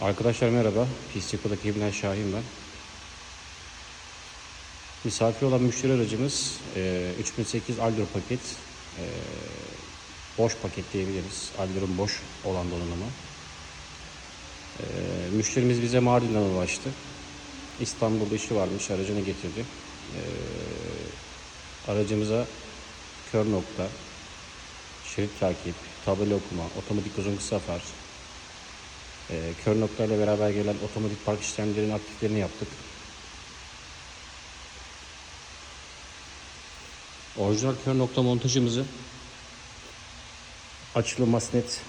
Arkadaşlar merhaba. Pistiko'daki ekibinden Şahin ben. Misafir olan müşteri aracımız e, 3008 Aldro paket. E, boş paket diyebiliriz. Aldro'nun boş olan donanımı. E, müşterimiz bize Mardin'den ulaştı. İstanbul'da işi varmış. Aracını getirdi. E, aracımıza kör nokta, şerit takip, tabela okuma, otomatik uzun kısa far, e, kör noktayla beraber gelen otomatik park işlemlerinin aktiflerini yaptık. Orijinal kör nokta montajımızı açılı masnet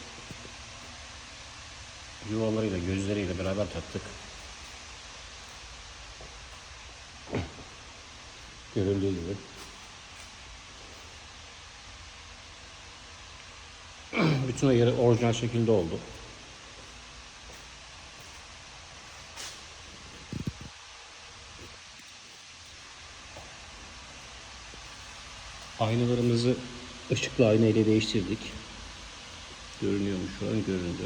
yuvalarıyla, gözleriyle beraber taktık. Görüldüğü gibi. Bütün ayarı orijinal şekilde oldu. Işıklı ayna ile değiştirdik. Görünüyor mu şu an? Göründü.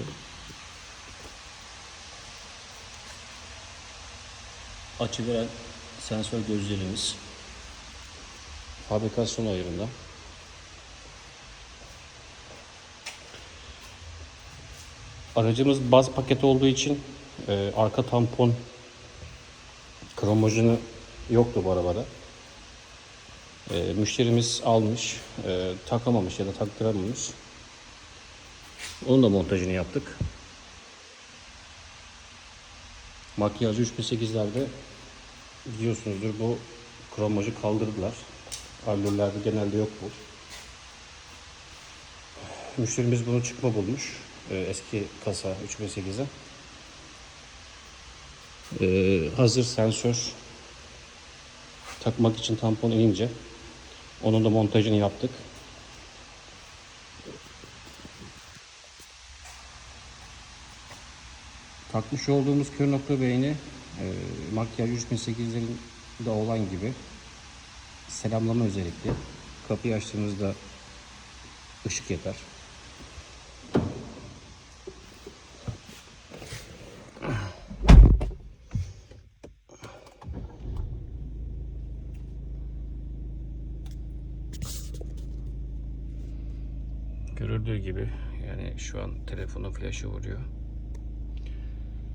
Açı veren sensör gözlerimiz fabrikasyon ayarında. Aracımız baz paket olduğu için e, arka tampon kromajını yoktu bu arabada. E, müşterimiz almış, e, takamamış ya da taktıramamış. Onun da montajını yaptık. Makyajı 3008'lerde biliyorsunuzdur bu kromajı kaldırdılar. Allurlerde genelde yok bu. Müşterimiz bunu çıkma bulmuş. Ee, eski kasa 3008'e. Ee, hazır sensör takmak için tampon inince onun da montajını yaptık. Takmış olduğumuz kör nokta beyni e, makyaj 3008'lerin de olan gibi selamlama özellikle. Kapıyı açtığımızda ışık yakar. Görüldüğü gibi yani şu an telefonun flaşı vuruyor.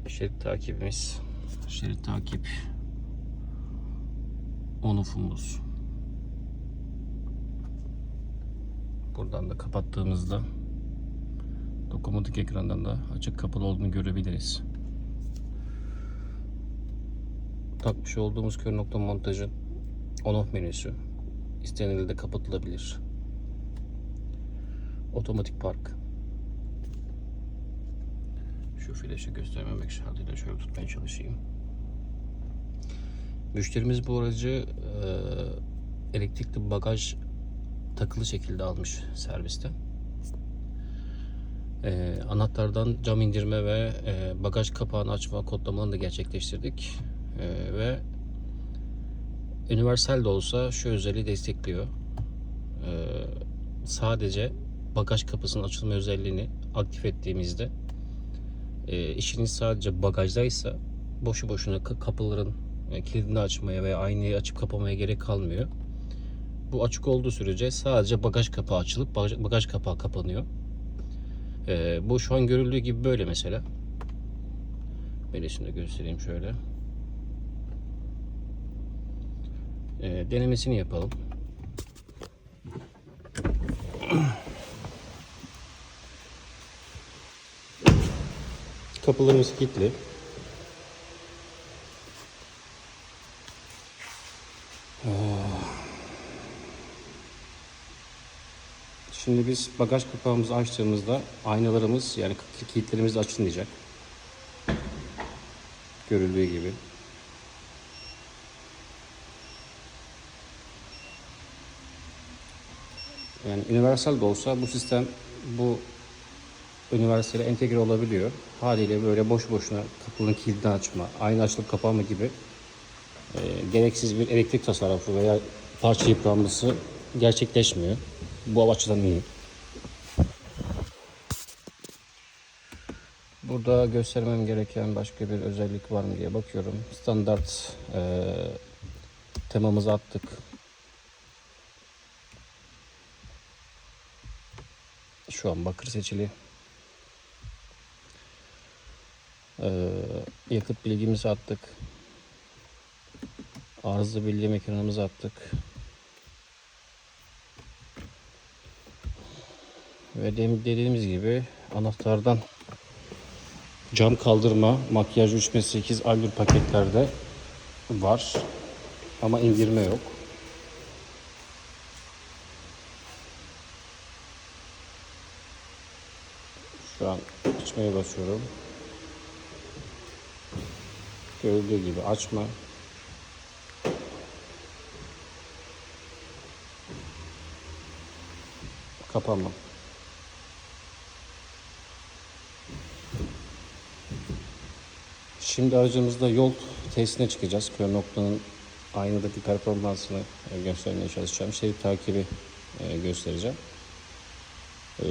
Şerit takibimiz. Şerit takip on-off'umuz. Buradan da kapattığımızda dokunmatik ekrandan da açık kapalı olduğunu görebiliriz. Takmış olduğumuz kör nokta montajın on-off menüsü. İstenildiğinde kapatılabilir. Otomatik park. Şu flaşı göstermemek şartıyla şöyle tutmaya çalışayım. Müşterimiz bu aracı e, elektrikli bagaj takılı şekilde almış servisten. E, anahtardan cam indirme ve e, bagaj kapağını açma kodlamalarını da gerçekleştirdik. E, ve universal de olsa şu özelliği destekliyor. E, sadece bagaj kapısının açılma özelliğini aktif ettiğimizde e, işiniz sadece bagajdaysa boşu boşuna ka- kapıların e, kilidini açmaya veya aynayı açıp kapamaya gerek kalmıyor. Bu açık olduğu sürece sadece bagaj kapağı açılıp bagaj, kapağı kapanıyor. E, bu şu an görüldüğü gibi böyle mesela. Menüsünü de göstereyim şöyle. E, denemesini yapalım. Kapılarımız kilitli. Şimdi biz bagaj kapağımızı açtığımızda aynalarımız yani kilitlerimiz açılmayacak. Görüldüğü gibi. Yani universal de olsa bu sistem bu üniversiteye entegre olabiliyor. Haliyle böyle boş boşuna kapının kilidini açma, ayna açılıp kapanma gibi e, gereksiz bir elektrik tasarrufu veya parça yıpranması gerçekleşmiyor. Bu açıdan iyi. Burada göstermem gereken başka bir özellik var mı diye bakıyorum. Standart eee temamızı attık. Şu an bakır seçili. Eee, yakıt bilgimizi attık. Arıza bildiğim ekranımızı attık. Ve dediğimiz gibi anahtardan cam kaldırma makyaj 3008 Allure paketlerde var. Ama indirme yok. Şu an açmaya basıyorum. Gördüğü gibi açma. Kapama. Şimdi aracımızda yol testine çıkacağız. Kör noktanın aynadaki performansını e, göstermeye çalışacağım. Şerit takibi e, göstereceğim. Ee,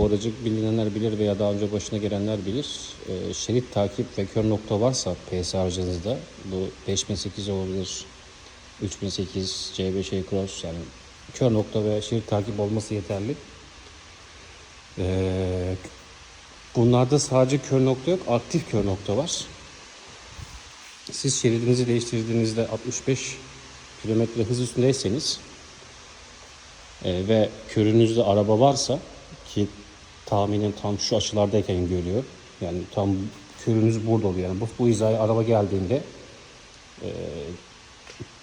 bu bilinenler bilir veya daha önce başına gelenler bilir. Ee, şerit takip ve kör nokta varsa PS aracınızda bu 5008 olabilir, 3008, C5 Cross yani kör nokta ve şerit takip olması yeterli. Ee, bunlarda sadece kör nokta yok, aktif kör nokta var. Siz şeridinizi değiştirdiğinizde 65 kilometre hız üstündeyseniz e, ve körünüzde araba varsa ki tahminen tam şu açılardayken görüyor. Yani tam körünüz burada oluyor. Yani bu, bu hizaya araba geldiğinde e,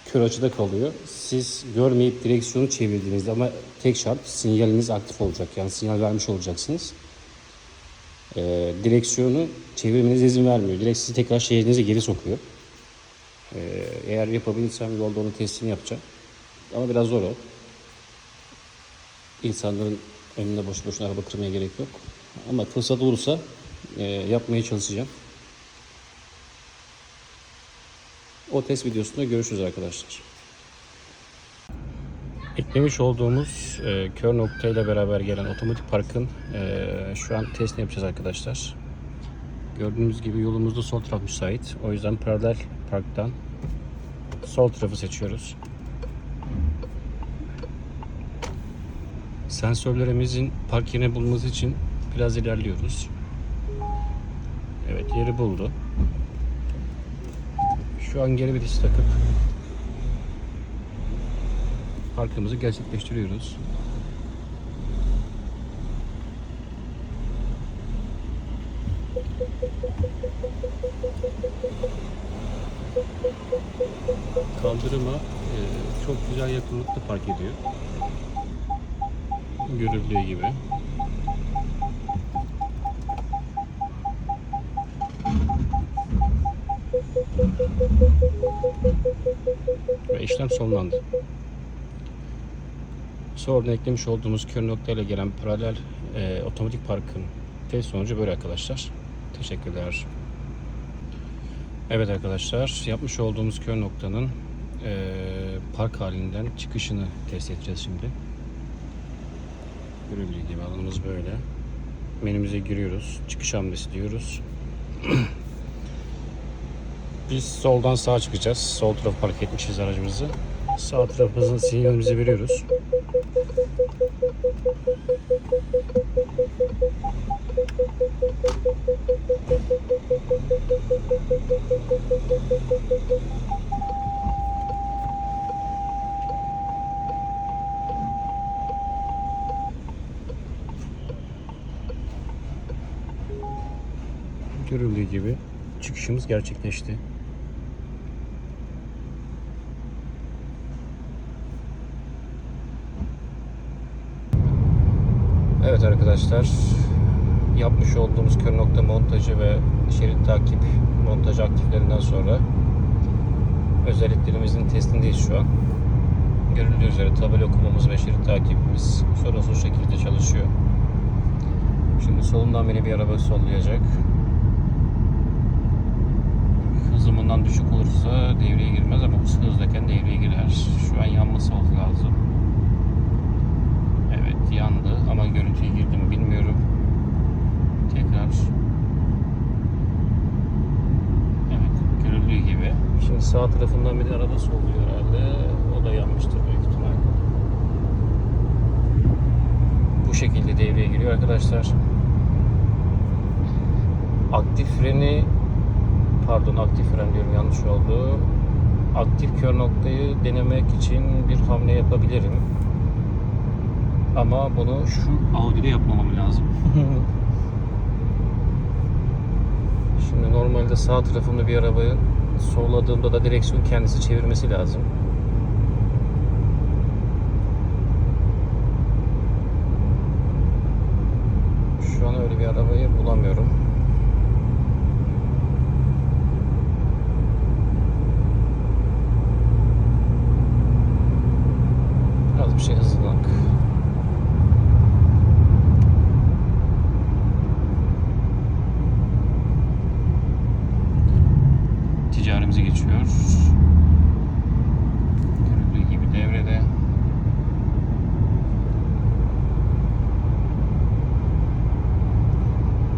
kör açıda kalıyor. Siz görmeyip direksiyonu çevirdiğinizde ama tek şart sinyaliniz aktif olacak. Yani sinyal vermiş olacaksınız. E, direksiyonu çevirmenize izin vermiyor. Direkt sizi tekrar şehrinize geri sokuyor. E, eğer yapabilirsem yolda onun testini yapacağım. Ama biraz zor o. İnsanların önünde boş boşuna araba kırmaya gerek yok. Ama fırsat olursa e, yapmaya çalışacağım. O test videosunda görüşürüz arkadaşlar. Eklemiş olduğumuz e, kör noktayla beraber gelen otomatik parkın e, şu an testini yapacağız arkadaşlar. Gördüğünüz gibi yolumuzda sol taraf müsait. O yüzden paralel parktan sol tarafı seçiyoruz. Sensörlerimizin park yerini bulması için biraz ilerliyoruz. Evet yeri buldu. Şu an geri vites takıp parkımızı gerçekleştiriyoruz. Kaldırıma e, çok güzel yakınlıkta park ediyor. Görüldüğü gibi. Ve işlem sonlandı. Sonra eklemiş olduğumuz kör noktayla gelen paralel e, otomatik parkın test sonucu böyle arkadaşlar. Teşekkürler. Evet arkadaşlar yapmış olduğumuz kör noktanın e, park halinden çıkışını test edeceğiz şimdi. Görüldüğü gibi alanımız böyle. Menümüze giriyoruz. Çıkış hamlesi diyoruz. Biz soldan sağa çıkacağız. Sol taraf park etmişiz aracımızı. Sağ tarafımızın sinyalimizi veriyoruz. Görüldüğü gibi çıkışımız gerçekleşti. Evet arkadaşlar yapmış olduğumuz kör nokta montajı ve şerit takip montajı aktiflerinden sonra özelliklerimizin testindeyiz şu an. Görüldüğü üzere tabela okumamız ve şerit takibimiz sorunsuz şekilde çalışıyor. Şimdi solundan beni bir araba sollayacak hızımından düşük olursa devreye girmez ama hız hızdayken devreye girer. Şu an yanması oldu lazım. Evet yandı ama görüntüye girdim bilmiyorum. Tekrar Evet görüldüğü gibi. Şimdi sağ tarafından bir arabası oluyor herhalde. O da yanmıştır büyük ihtimal. Bu şekilde devreye giriyor arkadaşlar. Aktif freni pardon aktif fren diyorum yanlış oldu. Aktif kör noktayı denemek için bir hamle yapabilirim. Ama bunu şu Audi'de yapmamam lazım. Şimdi normalde sağ tarafımda bir arabayı solladığımda da direksiyon kendisi çevirmesi lazım. Şu an öyle bir arabayı bulamıyorum. Şey hızlanak. Ticarimize geçiyor. Görüldüğü gibi devrede.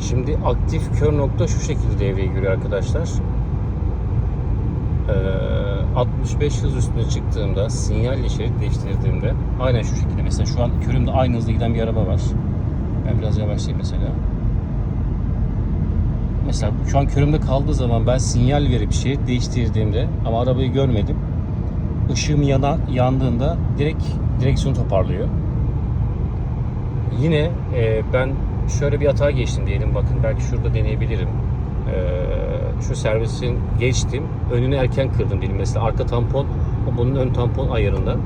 Şimdi aktif kör nokta şu şekilde devreye giriyor arkadaşlar. Ee, 65 hız üstüne çıktığımda sinyalle şerit değiştirdiğimde aynen şu şekilde mesela şu an körümde aynı hızda giden bir araba var. Ben biraz yavaşlayayım mesela. Mesela şu an körümde kaldığı zaman ben sinyal verip şerit değiştirdiğimde ama arabayı görmedim. Işığım yana, yandığında direkt direksiyon toparlıyor. Yine e, ben şöyle bir hata geçtim diyelim bakın belki şurada deneyebilirim. E, şu servisin geçtim önünü erken kırdım diyelim mesela arka tampon bunun ön tampon ayarında.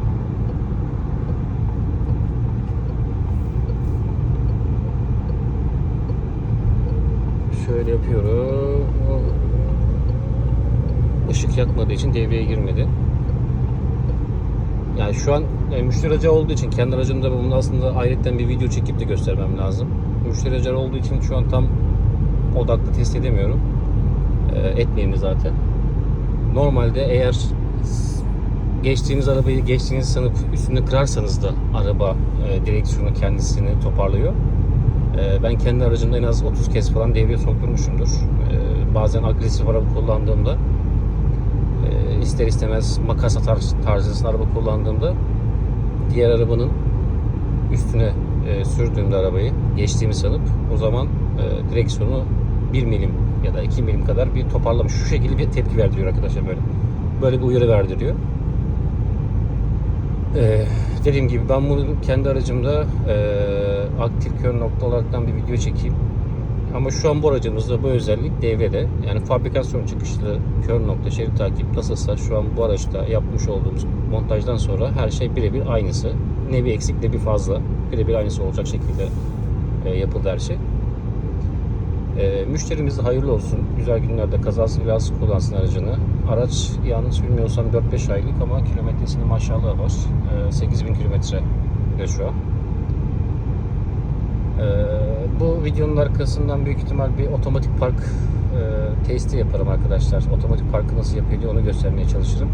Şöyle yapıyorum. Işık yakmadığı için devreye girmedi. Yani şu an e, müşteri aracı olduğu için kendi aracımda bunu aslında ayrıca bir video çekip de göstermem lazım. Müşteri aracı olduğu için şu an tam odaklı test edemiyorum. E, etmeyeyim de zaten. Normalde eğer geçtiğiniz arabayı geçtiğinizi sanıp üstünde kırarsanız da araba e, direksiyonu kendisini toparlıyor. E, ben kendi aracımda en az 30 kez falan devreye sokturmuşumdur. E, bazen agresif araba kullandığımda e, ister istemez makas atar tarzı araba kullandığımda diğer arabanın üstüne e, sürdüğümde arabayı geçtiğimi sanıp o zaman e, direksiyonu 1 milim ya da 2 milim kadar bir toparlamış. Şu şekilde bir tepki verdiriyor arkadaşlar böyle. Böyle bir uyarı verdiriyor. Ee, dediğim gibi ben bunu kendi aracımda e, aktif kör nokta olaraktan bir video çekeyim. Ama şu an bu aracımızda bu özellik devrede. Yani fabrikasyon çıkışlı kör nokta şerit takip nasılsa şu an bu araçta yapmış olduğumuz montajdan sonra her şey birebir aynısı. Ne bir eksik ne bir fazla. Birebir aynısı olacak şekilde e, yapıldı her şey. E, müşterimiz de hayırlı olsun. Güzel günlerde kazası belasız kullansın aracını. Araç yanlış bilmiyorsam 4-5 aylık ama kilometresinde maşallah var. E, 8000 kilometre de şu an. E, bu videonun arkasından büyük ihtimal bir otomatik park e, testi yaparım arkadaşlar. Otomatik parkı nasıl diye onu göstermeye çalışırım.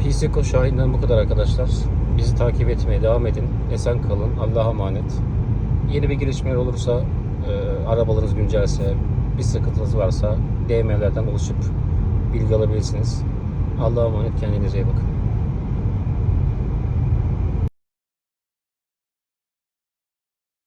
PCCO Şahin'den bu kadar arkadaşlar. Bizi takip etmeye devam edin. Esen kalın. Allah'a emanet. Yeni bir gelişmeler olursa e, arabalarınız güncelse, bir sıkıntınız varsa DM'lerden ulaşıp bilgi alabilirsiniz. Allah'a emanet kendinize iyi bakın.